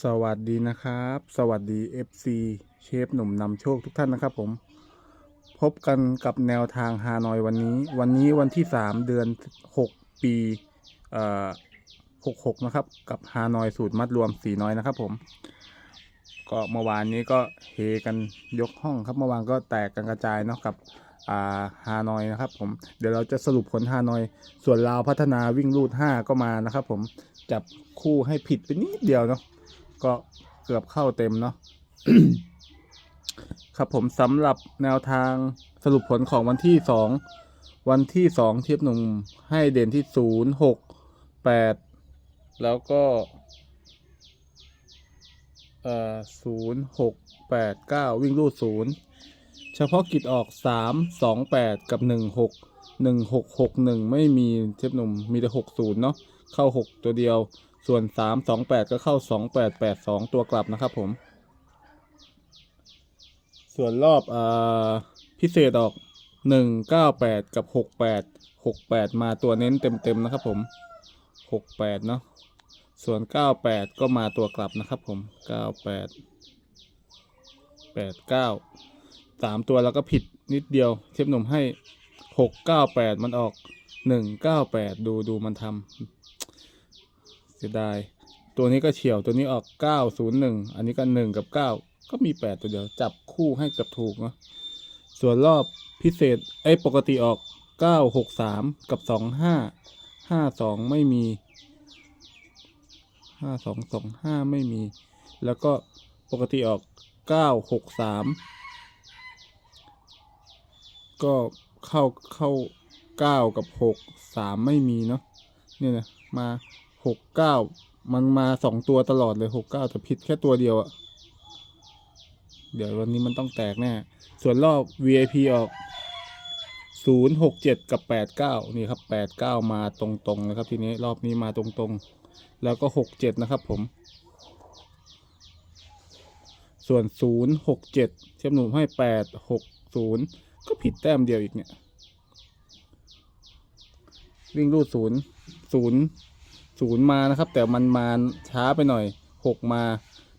สวัสดีนะครับ สวัสดี FC เชฟหนุ่มนำโชคทุกท่านนะครับผม พบกันกับแนวทางฮานอยวันนี้ วันนี้วันที่ 3 เดือน 6 ปีเอ่อ66 นะครับ กับฮานอยสูตรมัดรวมสีน้อยนะครับผม ก็เมื่อวานนี้ก็เฮกันยกห้องครับเมื่อวานก็แตกกันกระจายเนาะกับอ่าฮานอยนะครับผมเดี๋ยวเราจะสรุปผลฮานอย ส่วนลาวพัฒนาวิ่งรูด 5 ก็มานะครับผมจับคู่ให้ผิดไปนิดเดียวเนาะ ก็เกือบเข้าเต็มเนาะครับผมสำหรับแนวทางสรุปผลของวันที่สองวันที่สองเทียบหนุ่มให้เด่นที่ศูนย์หกแปดแล้วก็เอ่อศูนย์หกแปดเก้าวิ่งรูดศูนย์เฉพาะกิจออกสามสองแปดกับหนึ่งหกหนึ่งหกหกหนึ่งไม่มีเทียบหนุ่มมีแต่หกศูนย์เนาะเข้าหกตัวเดียว ส่วน3 2 8ก็เข้า2 8 8 2ตัวกลับนะครับผม ส่วนรอบอพิเศษออก1 9 8กับ6 8 6 8มาตัวเน้นเต็มๆนะครับผม6 8เนาะส่วน9 8ก็มาตัวกลับนะครับผม9 8 8 9 3ตัวแล้วก็ผิดนิดเดียวเทปหนุ่มให้6 9 8มันออก1 9 8ดูดูมันทำ สียดายตัวนี้ก็เฉียวตัวนี้ออก 901 อันนี้ก็ 1 กับ 9 ก็มี 8 ตัวเดียว จับคู่ให้กับถูกเนาะส่วนรอบพิเศษไอ้ปกติออก 963 กับ 25 52 ไม่มี 5225 ไม่มี แล้วก็ปกติออก 963 ก็เข้าเข้า 9 กับ 6 3 ไม่มีเนาะเนี่ยนะมา หกเก้ามันมาสองตัวตลอดเลยหกเก้าแต่ผิดแค่ตัวเดียวอะเดี๋ยววันนี้มันต้องแตกแน่ ส่วนรอบ VIP ออกศูนย์หกเจ็ดกับแปดเก้านี่ครับแปดเก้ามาตรงๆนะครับ ทีนี้รอบนี้มาตรงๆ แล้วก็หกเจ็ดนะครับผม ส่วนศูนย์หกเจ็ดเทียบหนุ่มให้แปดหกศูนย์ก็ผิดแต้มเดียวอีกเนี่ย วิ่งรูดศูนย์ศูนย์ ศูนย์มานะครับ แต่มันมาช้าไปหน่อยหกมา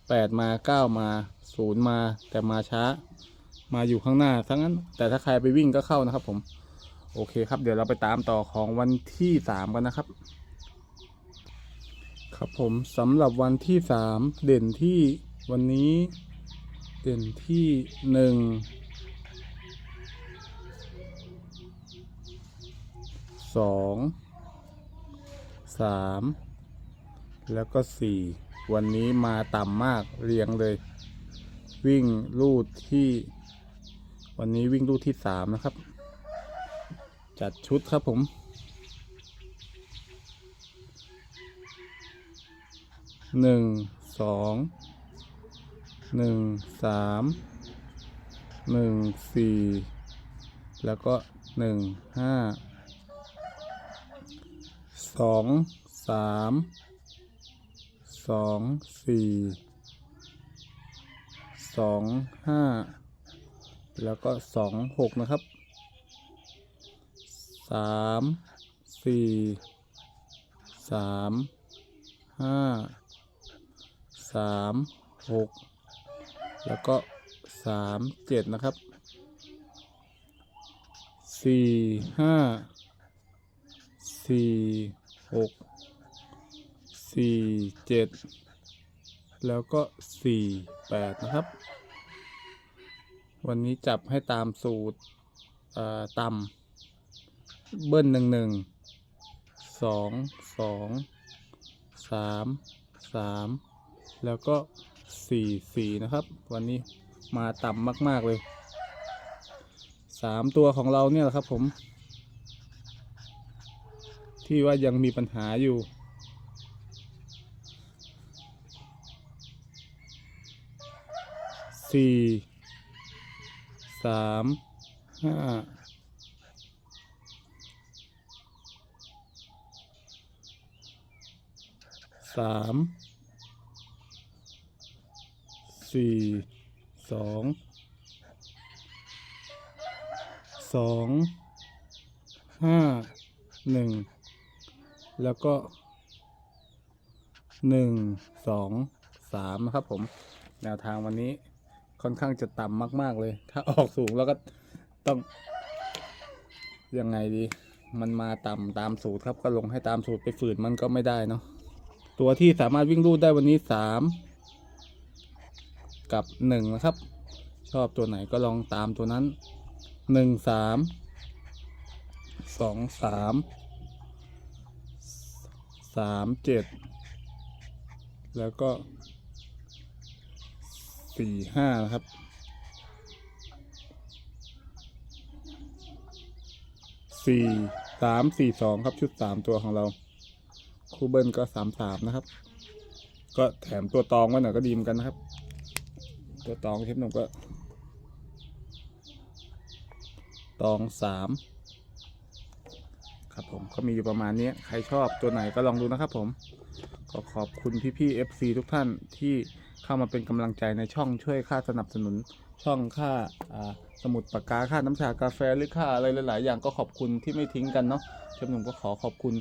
แปดมาเก้ามาศูนย์มา แต่มาช้า มาอยู่ข้างหน้าทั้งนั้น แต่ถ้าใครไปวิ่งก็เข้านะครับ ผม โอเคครับ เดี๋ยวเราไปตามต่อของวันที่สามกันนะครับ ครับผมสำหรับวันที่สามเด่นที่วันนี้ เด่นที่หนึ่งสอง สามแล้วก็สี่วันนี้มาต่ำมากเรียงเลย วิ่งลูดที่ วันนี้วิ่งลูดที่สามนะครับ จัดชุดครับผม หนึ่งสองหนึ่งสามหนึ่งสี่แล้วก็หนึ่งห้า สองสามสองสี่สองห้าแล้วก็สองหกนะครับสามสี่สามห้าสามหกแล้วก็สามเจ็ดนะครับสี่ห้าสี่ หกสี่เจ็ดแล้วก็สี่แปดนะครับ วันนี้จับให้ตามสูตรต่ำเบิ้ลหนึ่งหนึ่งสองสองสามสามแล้วก็สี่สี่นะครับ วันนี้มาต่ำมาก ๆ เลยสามตัวของเราเนี่ยแหละครับผม ที่ว่ายังมีปัญหาอยู่ สี่สามห้าสามสี่สองสองห้าหนึ่ง แล้วก็หนึ่งสองสามนะครับผม แนวทางวันนี้ค่อนข้างจะต่ำมาก ๆ เลย ถ้าออกสูงแล้วก็ต้อง ยังไงดี มันมาต่ำตามสูตรครับ ก็ลงให้ตามสูตรไปฝืนมันก็ไม่ได้เนาะตัวที่สามารถวิ่งรูดได้วันนี้สามกับหนึ่งนะครับ ชอบตัวไหนก็ลองตามตัวนั้นหนึ่งสามสองสาม สามเจ็ดแล้วก็สี่ห้านะครับ สี่สามสี่สองครับชุดสามตัวของเรา คูเบิลก็สามสามนะครับ ก็แถมตัวตองไว้หน่อยก็ดีเหมือนกันนะครับ ตัวตองเทปหนุ่มก็ ตองสาม ครับผมก็มีอยู่ประมาณนี้ใครชอบตัวไหนก็ลองดูนะครับผมก็ขอบคุณพี่ๆ FC ทุกท่านที่เข้ามาเป็นกำลังใจในช่องช่วยค่าสนับสนุน ช่องค่าสมุดปากกาค่าน้ำชากาแฟหรือค่าอะไรหลาย ๆ อย่างก็ขอบคุณที่ไม่ทิ้งกันเนาะเชฟหนุ่มก็ขอขอบคุณ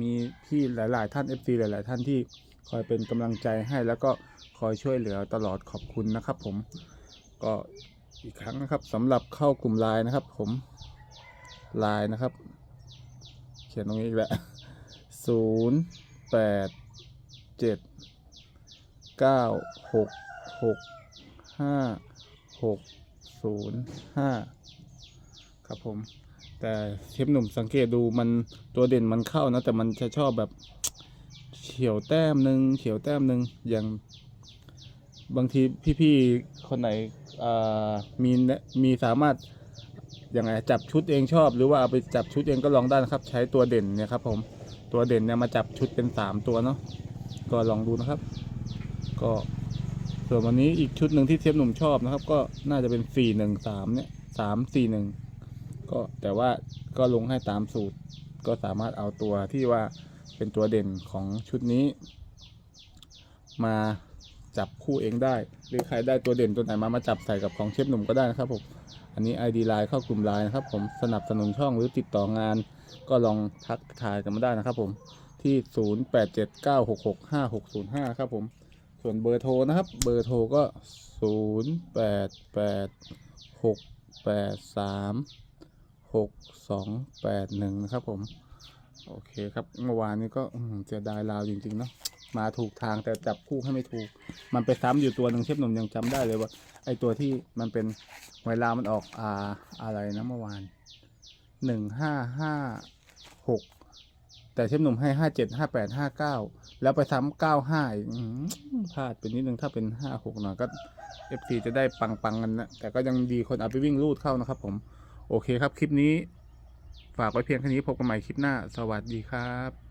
มีพี่หลาย ๆ ท่าน FC หลาย ๆ ท่านที่คอยเป็นกำลังใจให้แล้วก็คอยช่วยเหลือตลอดขอบคุณนะครับ ผมก็อีกครั้งนะครับสำหรับเข้ากลุ่มไลน์นะครับ ผมไลน์นะครับ เขียนตรงนี้อีกแล้วศูนย์แปดเจ็ดเก้าหกหกห้าหกศูนย์ห้าครับผม แต่เทปหนุ่มสังเกตดูมันตัวเด่นมันเข้านะ แต่มันจะชอบแบบเฉียวแต้มหนึ่งเฉียวแต้มหนึ่งอย่างบางทีพี่ๆคนไหนมีมีสามารถ ยังไงจับชุดเองชอบหรือว่าเอาไปจับชุดเองก็ลองได้นะครับ ใช้ตัวเด่นเนี่ยครับผมตัวเด่นเนี่ยมาจับชุดเป็นสามตัวเนาะก็ลองดูนะครับ ก็ส่วนวันนี้อีกชุดหนึ่งที่เทปหนุ่มชอบนะครับ ก็น่าจะเป็นสี่หนึ่งสามเนี่ยสามสี่หนึ่งก็แต่ว่าก็ลงให้ตามสูตร ก็สามารถเอาตัวที่ว่าเป็นตัวเด่นของชุดนี้ มาจับคู่เองได้ หรือใครได้ตัวเด่นตัวไหนมามาจับใส่กับของเชฟหนุ่มก็ได้นะครับผม อันนี้ ID ไลน์เข้ากลุ่มไลน์นะครับ ผมสนับสนุนช่องหรือติดต่องาน ก็ลองทักทายกันมาได้นะครับ ผมที่ 0879665605 ครับผมส่วนเบอร์โทรนะครับ เบอร์โทรก็ 0886836281 นะครับผม โอเคครับ เมื่อวานนี้ก็เสียดายลาวจริง ๆ เนาะ มาถูกทางแต่จับคู่ให้ไม่ถูก มันไปซ้ำอยู่ตัวหนึ่งเชฟหนุ่มยังจำได้เลยว่า ไอตัวที่มันเป็นเวลามันออกอ่าอะไรนะเมื่อวานหนึ่งห้าห้าหกแต่เชฟหนุ่มให้ห้าเจ็ดห้าแปดห้าเก้าแล้วไปซ้ำเก้าห้าอีกพลาดไปนิดนึงถ้าเป็นห้าหกหน่อยก็เอฟซีจะได้ปังปังๆกันนะแต่ก็ยังดีคนเอาไปวิ่งรูดเข้านะครับผม โอเคครับคลิปนี้ ฝากไว้เพียงแค่นี้พบกันใหม่คลิปหน้า สวัสดีครับ